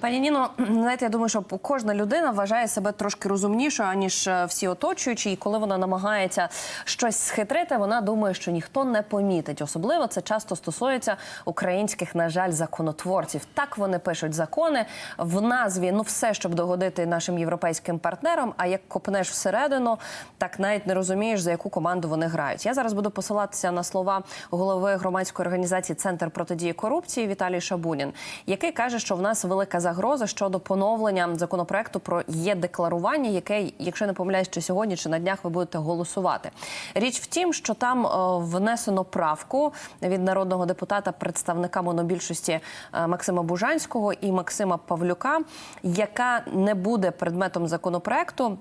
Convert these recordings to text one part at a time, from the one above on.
Пані Ніно, знаєте, я думаю, що кожна людина вважає себе трошки розумнішою, аніж е, всі оточуючі. І коли вона намагається щось схитрити, вона думає, що ніхто не помітить. Особливо це часто стосується українських, на жаль, законотворців. Так вони пишуть закони в назві. Ну, все, щоб догодити нашим європейським партнерам. А як копнеш всередину, так навіть не розумієш, за яку команду вони грають. Я зараз буду посилатися на слова голови громадської організації Центр протидії корупції Віталій Шабунін, який каже, що в нас велика загроза щодо поновлення законопроекту про є декларування, яке, якщо не помиляюсь, чи сьогодні чи на днях ви будете голосувати. Річ в тім, що там е, внесено правку від народного депутата, представника монобільшості е, Максима Бужанського і Максима Павлюка, яка не буде предметом законопроекту.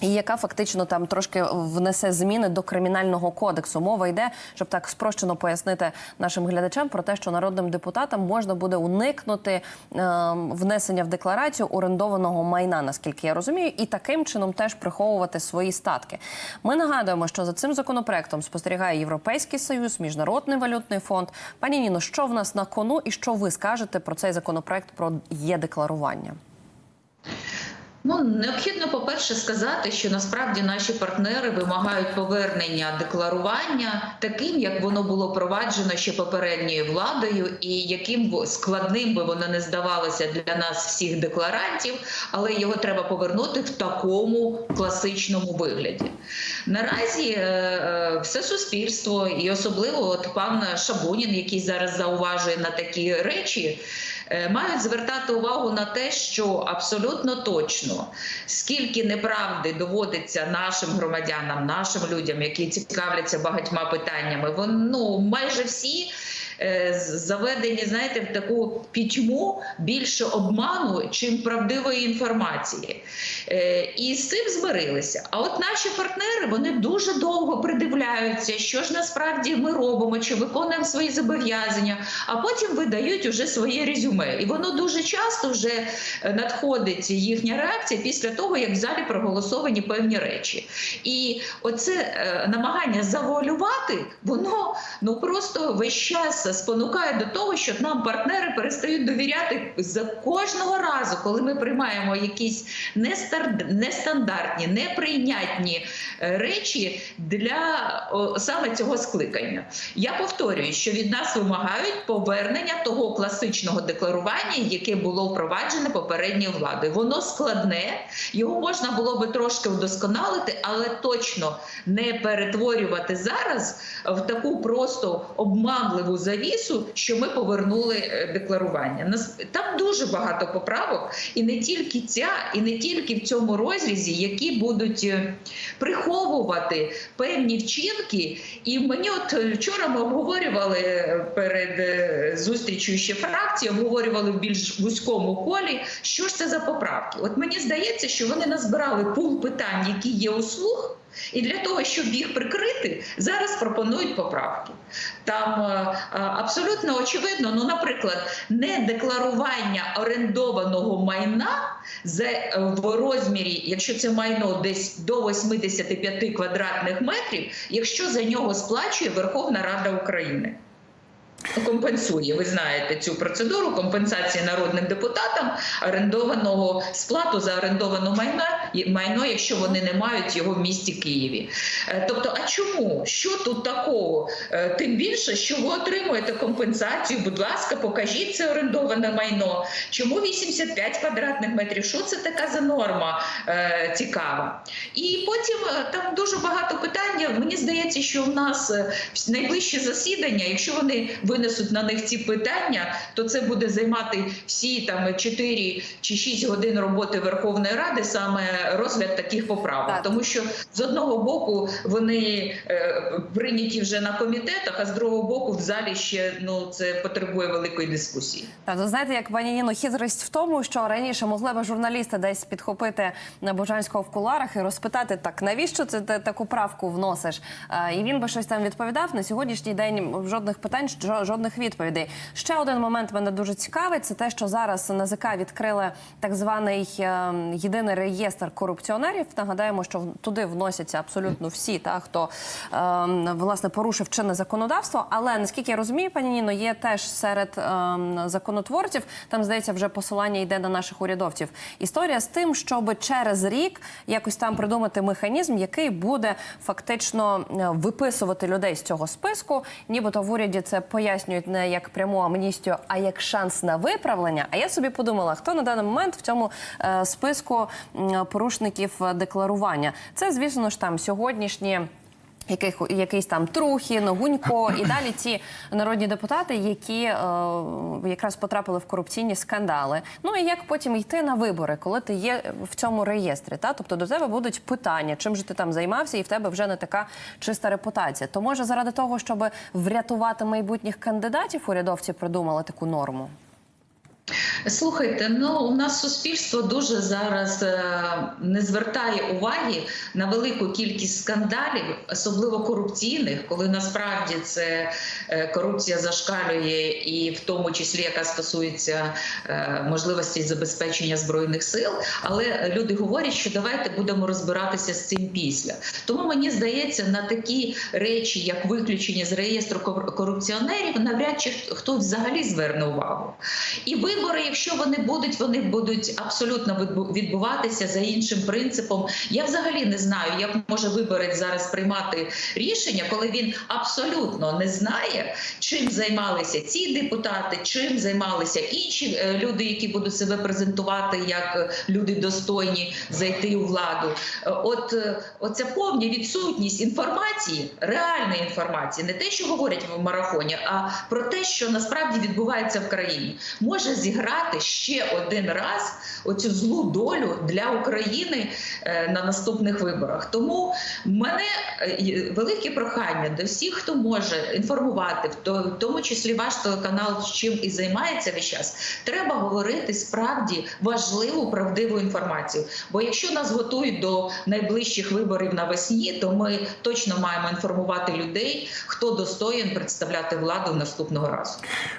І яка фактично там трошки внесе зміни до кримінального кодексу. Мова йде, щоб так спрощено пояснити нашим глядачам про те, що народним депутатам можна буде уникнути е, внесення в декларацію орендованого майна, наскільки я розумію, і таким чином теж приховувати свої статки. Ми нагадуємо, що за цим законопроектом спостерігає Європейський Союз, Міжнародний валютний фонд. Пані Ніно, що в нас на кону, і що ви скажете про цей законопроект про є декларування? Ну необхідно, по-перше, сказати, що насправді наші партнери вимагають повернення декларування таким, як воно було проваджено ще попередньою владою, і яким складним би воно не здавалося для нас всіх декларантів, але його треба повернути в такому класичному вигляді. Наразі е, е, все суспільство, і особливо от пан Шабунін, який зараз зауважує на такі речі. Е, Мають звертати увагу на те, що абсолютно точно скільки неправди доводиться нашим громадянам, нашим людям, які цікавляться багатьма питаннями, вони ну, майже всі заведені, знаєте, в таку пітьму більше обману, чим правдивої інформації. Е, І з цим змирилися. А от наші партнери вони дуже довго придивляються, що ж насправді ми робимо, чи виконуємо свої зобов'язання, а потім видають уже своє резюме. І воно дуже часто вже е, надходить їхня реакція після того, як в залі проголосовані певні речі. І оце е, намагання завуалювати, воно ну просто весь час спонукає до того, що нам партнери перестають довіряти за кожного разу, коли ми приймаємо якісь нестандартні, неприйнятні е, речі для саме цього скликання. Я повторюю, що від нас вимагають повернення того класичного декларування, яке було впроваджене попередньою владою. Воно складне, його можна було би трошки вдосконалити, але точно не перетворювати зараз в таку просто обманливу завісу, що ми повернули е, декларування. Там дуже багато поправок, і не тільки ця, і не тільки в цьому розрізі, які будуть е, приховувати певні вчинки. І мені, от е, вчора ми обговорювали перед зустрічю ще фракції, обговорювали в більш вузькому колі, що ж це за поправки. От мені здається, що вони назбирали пул питань, які є у слух. І для того, щоб їх прикрити, зараз пропонують поправки. Там е, е, абсолютно очевидно, ну, наприклад, не декларування орендованого майна е, в розмірі, якщо це майно десь до 85 квадратних метрів, якщо за нього сплачує Верховна Рада України. Компенсує, ви знаєте цю процедуру компенсації народним депутатам орендованого сплату за орендоване майно, майно, якщо вони не мають його в місті Києві. Е, Тобто, а чому? Що тут такого? Е, Тим більше, що ви отримуєте компенсацію. Будь ласка, покажіть це орендоване майно. Чому 85 квадратних метрів? Що це така за норма е, цікава? І потім там дуже багато питань. Мені здається, що в нас найближче засідання, якщо вони винесуть на них ці питання, то це буде займати всі там 4 чи 6 годин роботи Верховної Ради, саме розгляд таких поправок. Так. Тому що з одного боку вони е, прийняті вже на комітетах, а з другого боку в залі ще ну це потребує великої дискусії. Так, ви знаєте, як пані Ніно, хитрість в тому, що раніше могли би журналісти десь підхопити на Божанського в куларах і розпитати так, навіщо це ти таку правку вносиш? Е, І він би щось там відповідав. На сьогоднішній день жодних питань, жо- жодних відповідей. Ще один момент мене дуже цікавить. Це те, що зараз НАЗК відкрили так званий е, єдиний реєстр корупціонерів. Нагадаємо, що туди вносяться абсолютно всі, та хто е, власне порушив чинне законодавство. Але наскільки я розумію, пані Ніно, є теж серед е, законотворців. Там здається, вже посилання йде на наших урядовців. Історія з тим, щоб через рік якось там придумати механізм, який буде фактично е, виписувати людей з цього списку. Нібито в уряді це пояснюють не як пряму амністію, а як шанс на виправлення. А я собі подумала, хто на даний момент в цьому е, списку м, порушників е, декларування. Це, звісно ж, там сьогоднішні. Яких якийсь там Трухін, Гунько і далі ті народні депутати, які е, якраз потрапили в корупційні скандали. Ну і як потім йти на вибори, коли ти є в цьому реєстрі? Та тобто до тебе будуть питання, чим же ти там займався, і в тебе вже не така чиста репутація. То може заради того, щоб врятувати майбутніх кандидатів, урядовці придумали таку норму. Слухайте, ну у нас суспільство дуже зараз е, не звертає уваги на велику кількість скандалів, особливо корупційних, коли насправді це е, корупція зашкалює, і в тому числі яка стосується е, можливості забезпечення збройних сил. Але люди говорять, що давайте будемо розбиратися з цим після. Тому мені здається, на такі речі, як виключення з реєстру корупціонерів, навряд чи хтось взагалі зверне увагу. І вибори, якщо вони будуть, вони будуть абсолютно відбуватися за іншим принципом. Я взагалі не знаю, як може виборець зараз приймати рішення, коли він абсолютно не знає, чим займалися ці депутати, чим займалися інші е, люди, які будуть себе презентувати як е, люди достойні зайти у владу. Е, От оця повна відсутність інформації, реальної інформації, не те, що говорять в марафоні, а про те, що насправді відбувається в країні, може зіграти ще один раз оцю злу долю для України е, на наступних виборах. Тому в мене е, велике прохання до всіх, хто може інформувати, в то- в тому числі ваш телеканал, чим і займається весь час. Треба говорити справді важливу правдиву інформацію. Бо якщо нас готують до найближчих виборів навесні, то ми точно маємо інформувати людей, хто достоїн представляти владу наступного разу.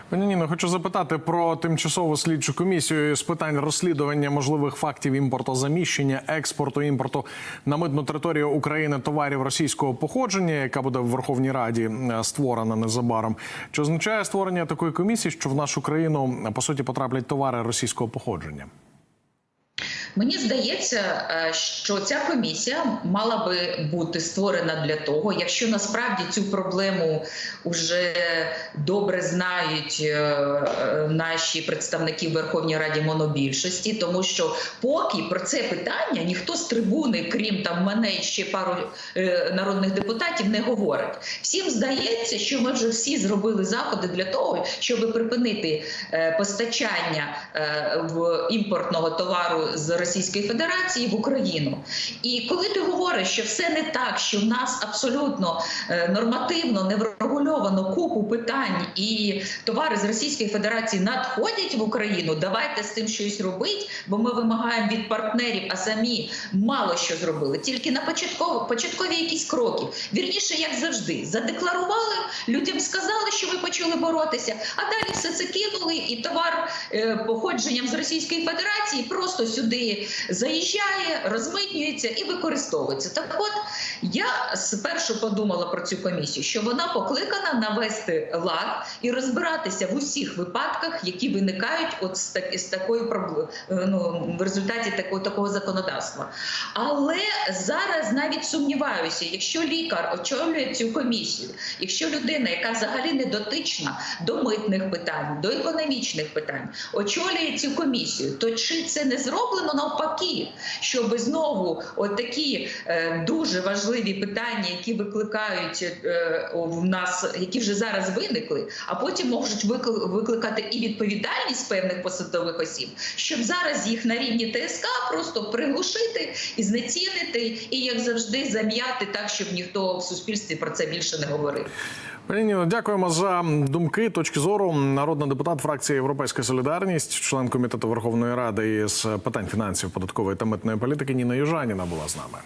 Пані Ніно, хочу запитати про тимчасову слідчу комісію з питань розслідування можливих фактів імпортозаміщення, експорту, імпорту на митну територію України товарів російського походження, яка буде в Верховній Раді е, створена незабаром. Чи означає створення такої комісії, що в нашу країну е, по суті потраплять товари російського походження? Мені здається, е, що ця комісія мала би бути створена для того, якщо насправді цю проблему вже добре знають е, е, наші представники в Верховній Раді монобільшості, тому що поки про це питання ніхто з трибуни, крім там мене і ще пару народних депутатів, не говорить. Всім здається, що ми вже всі зробили заходи для того, щоб припинити постачання в імпортного товару з Російської Федерації в Україну. І коли ти говориш, що все не так, що в нас абсолютно е, нормативно не врегульовано купу питань, і товари з Російської Федерації надходять в Україну, давайте з цим щось робити, бо ми вимагаємо від партнерів, а самі мало що зробили. Тільки на початково початкові якісь кроки. Вірніше, як завжди, задекларували, людям сказали, що ви почали боротися, а далі все це кинули, і товар е, походженням з Російської Федерації просто сюди заїжджає, розмитнюється і використовується. Так от я спершу подумала про цю комісію, що вона покликана навести лад і розбиратися в усіх випадках, які виникають от з, так, з такою ну, в результаті такого, такого законодавства. Але зараз навіть сумніваюся, якщо лікар очолює цю комісію, якщо людина, яка взагалі не дотична до митних питань, до економічних питань, очолює цю комісію, то чи це не зроблено навпаки, щоб знову от такі е, дуже важливі питання, які викликають е, в нас, які вже зараз виникли, а потім можуть викликати і відповідальність певних посадових осіб, щоб зараз їх на рівні ТСК просто приглушити і знецінити, і як завжди зам'яти так, щоб ніхто в суспільстві про це більше не говорив. Пані Ніно, дякуємо за думки, точки зору. народна депутат фракції Європейська Солідарність, член комітету Верховної Ради із питань фінансів, податкової та митної політики Ніна Южаніна була з нами.